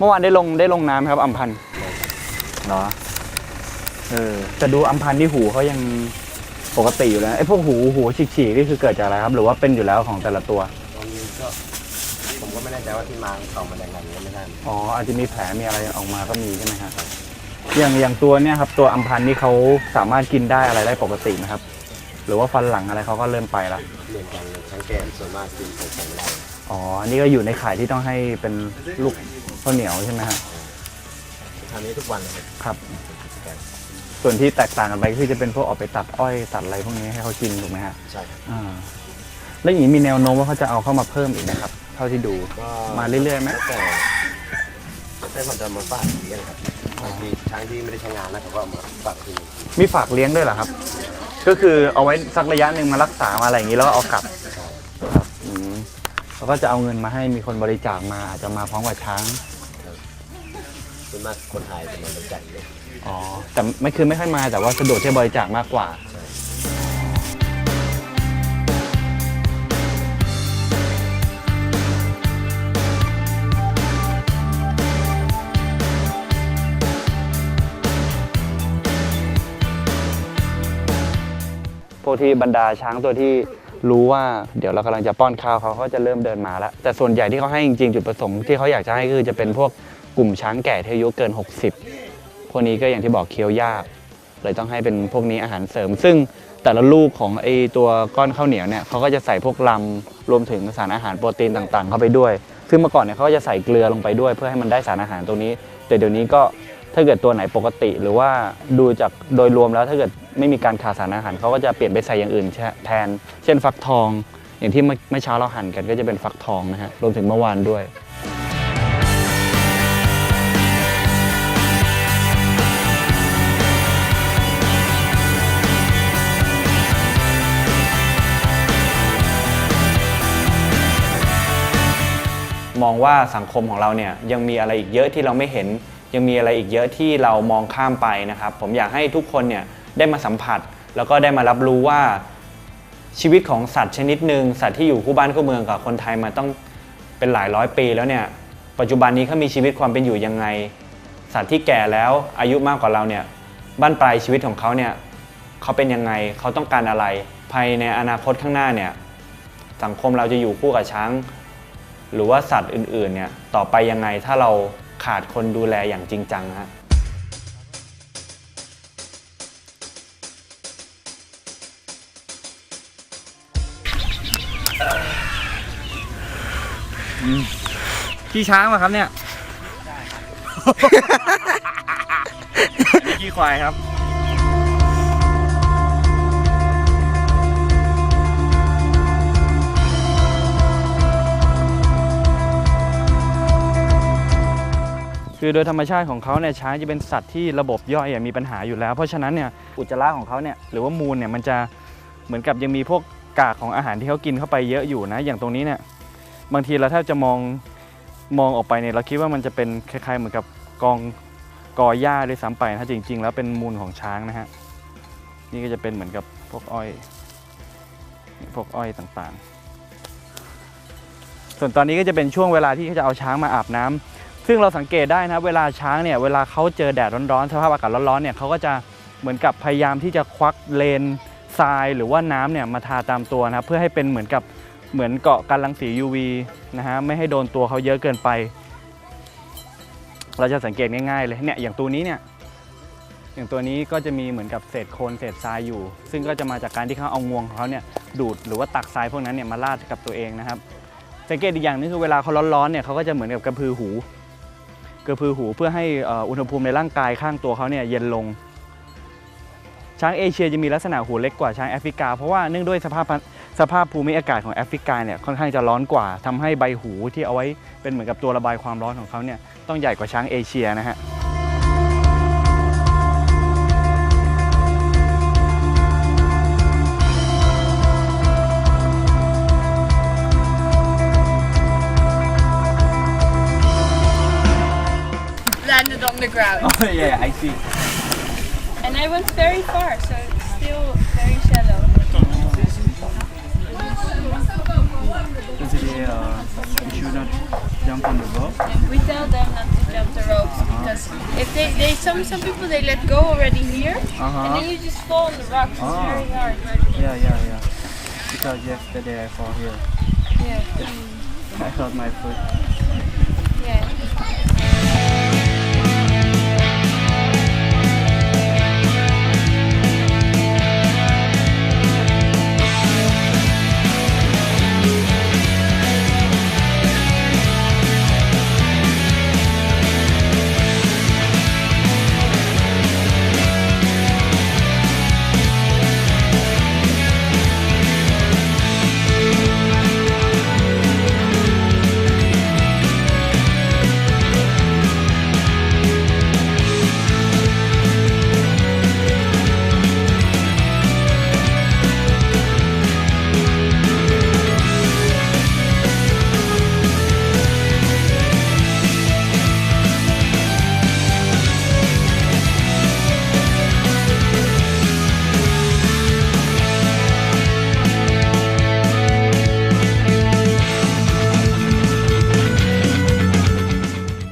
มื่อวานได้ลงได้ลงน้ำไหมครับอัมพันธ์เหรอเออแต่ดูอัมพันธ์ที่หูเขายังปกติอยู่แล้วไอ้พวกหูหูฉีกๆนี่คือเกิดจากอะไรครับ หรือว่าเป็นอยู่แล้วของแต่ละตัวตอนนี้ก็ผมก็ไม่แน่ใจว่าที่มาเขามาได้ไงก็ไม่ได้อ๋ออาจจะมีแผลมีอะไรออกมาก็มีใช่ไหมครับอย่างอย่างตัวเนี้ยครับ ตัวอัมพันธ์นี่เขาสามารถกินได้อะไรได้ปกติไหมครับ หรือว่าฟันหลังอะไรเขาก็เริ่มไปละเหมือนกันเลยทั้งแก่ส่วนมากกินของแข็งไม่ได้อ๋ออันนี้ก็อยู่ในข่ายที่ต้องให้เป็นลูก ข้าวเหนียวใช่ไหมครับทำนี้ทุกวันเลยครับครับ ส่วนที่แตกต่างกันไปคือจะเป็นพวกออกไปตัดอ้อยตัดอะไรพวกนี้ให้เขากินถูกไหมฮะใช่ครับอ่าแล้วอย่างนี้มีแนวโน้มว่าเขาจะเอาเข้ามาเพิ่มอีกไหมครับ เท่าที่ดูก็มาเรื่อยๆไหมแต่แต่มันจะมาฝากเลี้ยงครับบางทีช้างที่ไม่ได้ใช้งานนะเขาก็เอามาฝากที่นี่มีฝากเลี้ยงด้วยเหรอครับ ก็คือเอาไว้สักระยะหนึ่งมารักษามาอะไรอย่างนี้แล้วก็เอากลับครับอืมแล้วก็จะเอาเงินมาให้มีคนบริจาคมาอาจจะมาพร้อมกับช้างส่วน มากคนไทยจะมาบริจาคเลยอ๋อ แต่ไม่คือไม่ค่อยมาแต่ว่าสะดวกที่บริจาคมากกว่าพวกที่บรรดาช้างตัวที่รู้ว่าเดี๋ยวเรากำลังจะป้อนข้าวเขาก็จะเริ่มเดินมาแล้ว แต่ส่วนใหญ่ที่เขาให้จริงๆจุดประสงค์ที่เขาอยากจะให้คือจะเป็นพวก กลุ่มช้างแก่ที่อายุเกิน 60 พวกนี้ก็อย่างที่บอกเคี้ยวยาก เลยต้องให้เป็นพวกนี้อาหารเสริม ซึ่งแต่ละลูกของไอตัวก้อนข้าวเหนียวเนี่ยเขาก็จะใส่พวกลำรวมถึงสารอาหารโปรตีนต่างๆ เข้าไปด้วย ซึ่งเมื่อก่อนเนี่ยเขาก็จะใส่เกลือลงไปด้วย เพื่อให้มันได้สารอาหารตรงนี้ แต่เดี๋ยวนี้ก็ถ้าเกิดตัวไหนปกติ หรือว่าดูจากโดยรวมแล้วถ้าเกิดไม่มีการขาดสารอาหารเขาก็จะเปลี่ยนไปใส่อย่างอื่นแทน เช่นฟักทอง อย่างที่เมื่อเช้าเราหั่นกันก็จะเป็นฟักทองนะฮะรวมถึงเมื่อวานด้วย มองว่าสังคมของเราเนี่ยยังมีอะไรอีกเยอะที่เราไม่เห็น ยังมีอะไรอีกเยอะที่เรามองข้ามไปนะครับ ผมอยากให้ทุกคนเนี่ยได้มาสัมผัส แล้วก็ได้มารับรู้ว่าชีวิตของสัตว์ชนิดหนึ่งสัตว์ที่อยู่คู่บ้านคู่เมืองกับคนไทยมาต้องเป็นหลายร้อยปีแล้วเนี่ยปัจจุบันนี้เขามีชีวิตความเป็นอยู่ยังไง สัตว์ที่แก่แล้วอายุมากกว่าเราเนี่ยบ้านปลายชีวิตของเขาเนี่ยเขาเป็นยังไงเขาต้องการอะไร ภายในอนาคตข้างหน้าเนี่ยสังคมเราจะอยู่คู่กับช้าง หรือว่าสัตว์อื่นๆเนี่ยต่อไปยังไงถ้าเราขาดคนดูแลอย่างจริงจังฮะขี้ช้างมาครับเนี่ย ขี้ควายครับ คือโดยธรรมชาติของเขาเนี่ยช้างจะเป็นสัตว์ที่ระบบย่อยอมีปัญหาอยู่แล้ว เพราะฉะนั้นเนี่ยอุจจาระของเขาเนี่ยหรือว่ามูลเนี่ยมันจะเหมือนกับยังมีพวกกากของอาหารที่เขากินเข้าไปเยอะอยู่นะ อย่างตรงนี้เนี่ยบางทีเราแทบจะมองมองออกไปเนี่ยเราคิดว่ามันจะเป็นคล้ายๆเหมือนกับกองกอหญ้าด้วยซ้ำไปนะจริง ๆ แล้วเป็นมูลของช้างนะฮะนี่ก็จะเป็นเหมือนกับพวกอ้อยพวกอ้อยต่างๆ ส่วนตอนนี้ก็จะเป็นช่วงเวลาที่เขาจะเอาช้างมาอาบน้ำ ซึ่งเราสังเกตได้นะเวลาช้างเนี่ยเวลาเขาเจอแดดร้อนๆสภาพอากาศร้อนๆเนี่ยเขาก็จะเหมือนกับพยายามที่จะควักเลนทรายหรือว่าน้ำเนี่ยมาทาตามตัวนะครับเพื่อให้เป็นเหมือนกับเหมือนเกาะกันรังสี UV นะฮะไม่ให้โดนตัวเขาเยอะเกินไป เราจะสังเกตง่ายๆเลยเนี่ยอย่างตัวนี้เนี่ยอย่างตัวนี้ก็จะมีเหมือนกับเศษโคลนเศษทรายอยู่ ซึ่งก็จะมาจากการที่เขาเอางวงของเขาเนี่ยดูดหรือว่าตักทรายพวกนั้นเนี่ยมาลาดกับตัวเองนะครับ สังเกตอีกอย่างนึงคือเวลาเขาร้อนๆเนี่ยเขาก็จะเหมือนกับกระพือหู กระพือหูเพื่อให้อุณหภูมิในร่างกายข้างตัวเขาเนี่ยเย็นลง ช้างเอเชียจะมีลักษณะหูเล็กกว่าช้างแอฟริกา เพราะว่าเนื่องด้วยสภาพสภาพภูมิอากาศของแอฟริกาเนี่ยค่อนข้างจะร้อนกว่าทำให้ใบหูที่เอาไว้เป็นเหมือนกับตัวระบายความร้อนของเขาเนี่ยต้องใหญ่กว่าช้างเอเชียนะฮะ Oh yeah I see And I went very far, so it's still very shallow. Yesterday uh, you should not jump on the boat. We tell them not to jump the ropes because if they, they some some people they let go already here and Uh-huh. then you just fall on the rocks. It's Ah. very hard. Yeah, yeah, yeah. Because yesterday I fall here. Yeah. I hurt my foot. Yeah.